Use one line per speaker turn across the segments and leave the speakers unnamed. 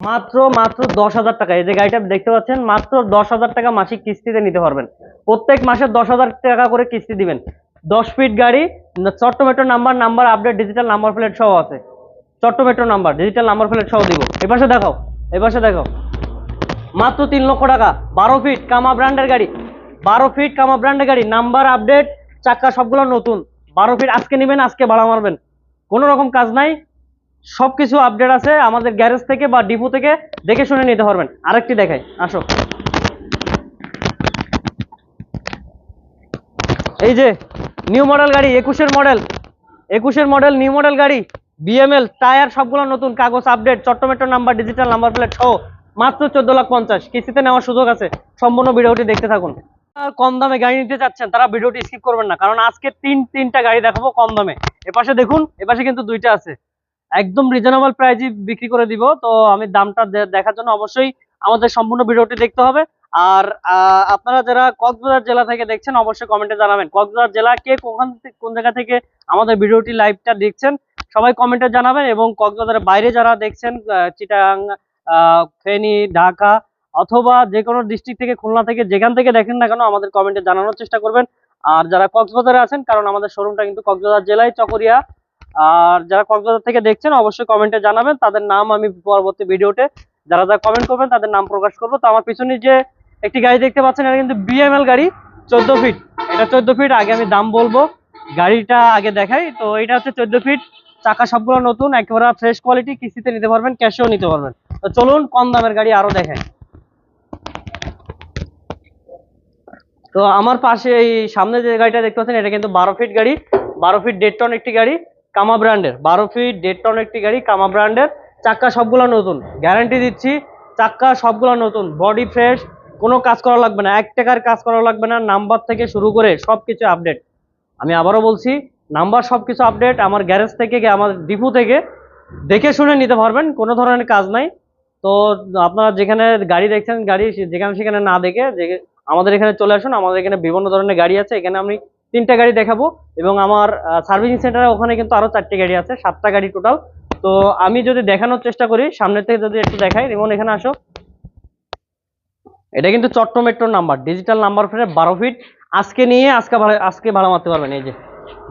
মাত্র মাত্র দশ হাজার টাকা। এই যে গাড়িটা দেখতে পাচ্ছেন, মাত্র দশ হাজার টাকা মাসিক কিস্তিতে নিতে পারবেন। প্রত্যেক মাসে দশ হাজার টাকা করে কিস্তি দিবেন। দশ ফিট গাড়ি Chatta metro number number update digital number plate সহ আছে। Chatta metro number digital number plate সহ দিব। এপাশে দেখাও এপাশে দেখাও। মাত্র তিন লক্ষ টাকা, বারো ফিট কামা ব্র্যান্ডের গাড়ি। বারো ফিট কামা ব্র্যান্ডের গাড়ি, নাম্বার আপডেট চাকা সবগুলো নতুন। বারো ফিট আজকে নেবেন, আজকে ভাড়া মারবেন। কোনো রকম কাজ নাই। সবকিছু আপডেট আছে আমাদের গ্যারেজ থেকে বা ডিপো থেকে, দেখে শুনে নিতে পারবেন। আরেকটি দেখাই, আসো। এই যে নিউ মডেল গাড়ি, একুশের মডেল একুশের মডেল নিউ মডেল গাড়ি বিএমএল টায়ার সবগুলো নতুন, কাগজ update Chatta metro number digital number plate সহ মাত্র চোদ্দ লাখ পঞ্চাশ। কিস্তিতে নেওয়ার সুযোগ আছে। সম্পূর্ণ ভিডিওটি দেখতে থাকুন। কম দামে গাড়ি নিতে চাচ্ছেন, তারা ভিডিওটি স্কিপ করবেন না, কারণ আজকে তিন, তিনটা গাড়ি দেখাবো কম দামে। এপাশে দেখুন, এপাশে কিন্তু দুইটা আছে। একদম রিজনেবল প্রাইজে বিক্রি করে দিব। তো আমি দামটা দেখার জন্য অবশ্যই আমাদের সম্পূর্ণ ভিডিওটি দেখতে হবে। আর আপনারা যারা কক্সবাজার জেলা থেকে দেখছেন, অবশ্যই কমেন্টে জানাবেন, কক্সবাজার জেলা কে কোন কোন জায়গা থেকে আমাদের ভিডিওটি লাইভটা দেখছেন, সবাই কমেন্টে জানাবেন এবং কক্সবাজারের বাইরে যারা দেখছেন চিটাং ফেনী, ঢাকা অথবা যে কোনো ডিস্ট্রিক্ট থেকে খুলনা থেকে যেখান থেকে দেখেন না কেন, আমাদের কমেন্টে জানানোর চেষ্টা করবেন। আর যারা কক্সবাজারে আছেন, কারণ আমাদের শোরুমটা কিন্তু কক্সবাজার জেলায় চকরিয়া। আর যারা কক্সবাজার থেকে দেখছেন, অবশ্যই কমেন্টে জানাবেন। তাদের নাম আমি পরবর্তী ভিডিওতে, যারা যারা কমেন্ট করবেন, তাদের নাম প্রকাশ করব। তো আমার পিছনে যে একটি গাড়ি দেখতে পাচ্ছেন, এটা কিন্তু বিএমএল গাড়ি, চোদ্দ ফিট এটা চোদ্দ ফিট আগে আমি দাম বলব। গাড়িটা আগে দেখাই। তো এটা হচ্ছে চোদ্দ ফিট চাকা সবগুলো নতুন, একেবারে ফ্রেশ কোয়ালিটি কিস্তিতে নিতে পারবেন ক্যাশেও নিতে পারবেন। তো চলুন, কম দামের গাড়ি আরও দেখাই। তো আমার পাশে এই সামনে যে গাড়িটা দেখতে পাচ্ছেন, এটা কিন্তু বারো ফিট গাড়ি। বারো ফিট দেড় টন একটি গাড়ি। কামা ব্র্যান্ডের, বারো ফিট দেড় টন একটি গাড়ি, কামা ব্র্যান্ডের। চাক্কা সবগুলো নতুন গ্যারান্টি দিচ্ছি, চাক্কা সবগুলো নতুন বডি ফ্রেশ কোনো কাজ করা লাগবে না, এক টাকার কাজ করা লাগবে না নাম্বার থেকে শুরু করে সব কিছু আপডেট আমি আবারও বলছি নাম্বার সব কিছু আপডেট আমার গ্যারেজ থেকে, আমার ডিপো থেকে, দেখে শুনে নিতে পারবেন, কোনো ধরনের কাজ নাই। তো আপনারা যেখানে গাড়ি দেখছেন, গাড়ি যেখানে সেখানে না দেখে আমাদের এখানে চলে আসুন, আমাদের এখানে বিভিন্ন ধরনের গাড়ি আছে, এখানে আমি তিনটা গাড়ি দেখাবো এবং আমার সার্ভিসিং সেন্টারে ওখানে কিন্তু আরও চারটে গাড়ি আছে, সাতটা গাড়ি টোটাল তো আমি যদি দেখানোর চেষ্টা করি সামনে থেকে যদি একটু দেখাই যেমন এখানে আসো। এটা কিন্তু চট্ট মেট্রোর নাম্বার ডিজিটাল নাম্বার প্লেট বারো ফিট আজকে নিয়ে আজকে আজকে ভাড়া মারতে পারবেন, এই যে।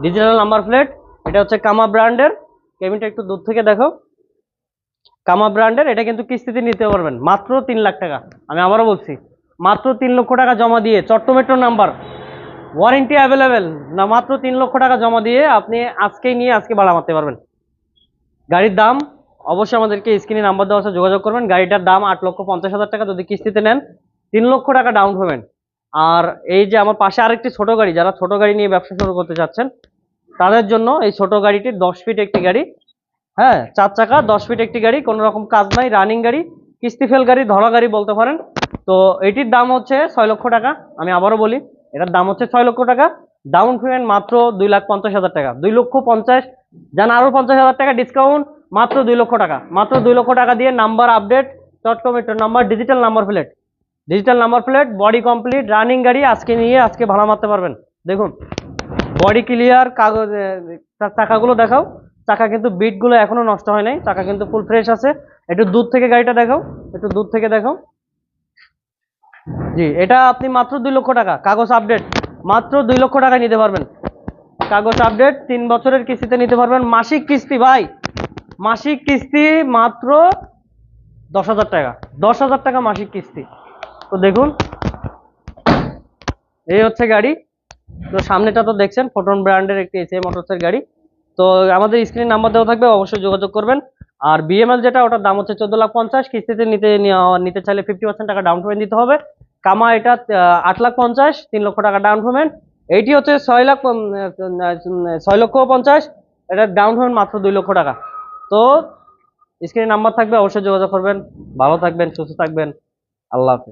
ডিজিটাল নাম্বার প্লেট এটা হচ্ছে কামা ব্র্যান্ডের। কেবিনটা একটু দূর থেকে দেখো। কামা ব্র্যান্ডের, এটা কিন্তু কিস্তিতে নিতে পারবেন। মাত্র তিন লাখ টাকা, আমি আবারও বলছি। মাত্র তিন লক্ষ টাকা জমা দিয়ে Chatta metro number warranty available. না, মাত্র তিন লক্ষ টাকা জমা দিয়ে আপনি আজকেই নিয়ে আজকে ভাড়া মারতে পারবেন। গাড়ির দাম, অবশ্যই আমাদেরকে স্ক্রিনে নাম্বার দেওয়া আছে, যোগাযোগ করবেন। গাড়িটার দাম আট লক্ষ পঞ্চাশ হাজার টাকা, যদি কিস্তিতে নেন, তিন লক্ষ টাকা ডাউন পেমেন্ট আর এই যে আমার পাশে আরেকটি ছোট গাড়ি, যারা ছোট গাড়ি নিয়ে ব্যবসা শুরু করতে চাচ্ছেন, তাদের জন্য এই ছোট গাড়িটি দশ ফিট একটি গাড়ি। হ্যাঁ চার চাকা, দশ ফিট একটি গাড়ি, কোনো রকম কাজ নাই রানিং গাড়ি, কিস্তি ফেল গাড়ি, ধরা গাড়ি বলতে পারেন। তো এটির দাম হচ্ছে ছয় লক্ষ টাকা, আমি আবারও বলি এটার দাম হচ্ছে ছয় লক্ষ টাকা। ডাউন পেমেন্ট মাত্র দুই লাখ পঞ্চাশ হাজার টাকা। দুই লক্ষ পঞ্চাশ যান আরও পঞ্চাশ হাজার টাকা ডিসকাউন্ট মাত্র দুই লক্ষ টাকা। মাত্র দুই লক্ষ টাকা দিয়ে number update কমিটার number digital number plate digital number plate body complete running গাড়ি আজকে নিয়ে আজকে ভাড়া মারতে পারবেন। দেখুন বডি ক্লিয়ার কাগজ চাকাগুলো দেখাও। চাকা কিন্তু বিটগুলো এখনও নষ্ট হয় নাই। চাকা কিন্তু ফুল ফ্রেশ আছে। একটু দূর থেকে গাড়িটা দেখাও। একটু দূর থেকে দেখাও। জি, এটা আপনি মাত্র দুই লক্ষ টাকা, কাগজ আপডেট মাত্র দুই লক্ষ টাকা নিতে পারবেন। কাগজ আপডেট তিন বছরের কিস্তিতে নিতে পারবেন। মাসিক কিস্তি ভাই, মাসিক কিস্তি মাত্র দশ হাজার টাকা, দশ হাজার টাকা মাসিক কিস্তি। তো দেখুন, এই হচ্ছে গাড়ি। তো সামনেটা তো দেখছেন ফোটন ব্র্যান্ডের একটি এসএ মোটরসের গাড়ি। তো আমাদের স্ক্রিনে নাম্বার দেওয়া থাকবে, অবশ্যই যোগাযোগ করবেন। আর বিএমএল যেটা, ওটার দাম হচ্ছে চোদ্দ লাখ পঞ্চাশ, কিস্তিতে নিতে নিতে চাইলে ফিফটি টাকা ডাউন পেমেন্ট দিতে হবে। কামা এটা আট লাখ পঞ্চাশ, তিন লক্ষ টাকা ডাউন পেমেন্ট এইটি হচ্ছে ছয় লাখ ছয় লক্ষ পঞ্চাশ, এটা ডাউন পেমেন্ট মাত্র দুই লক্ষ টাকা। তো স্ক্রিনে নাম্বার থাকবে, অবশ্যই যোগাযোগ করবেন। ভালো থাকবেন, সুস্থ থাকবেন। আল্লাহ হাফেজ।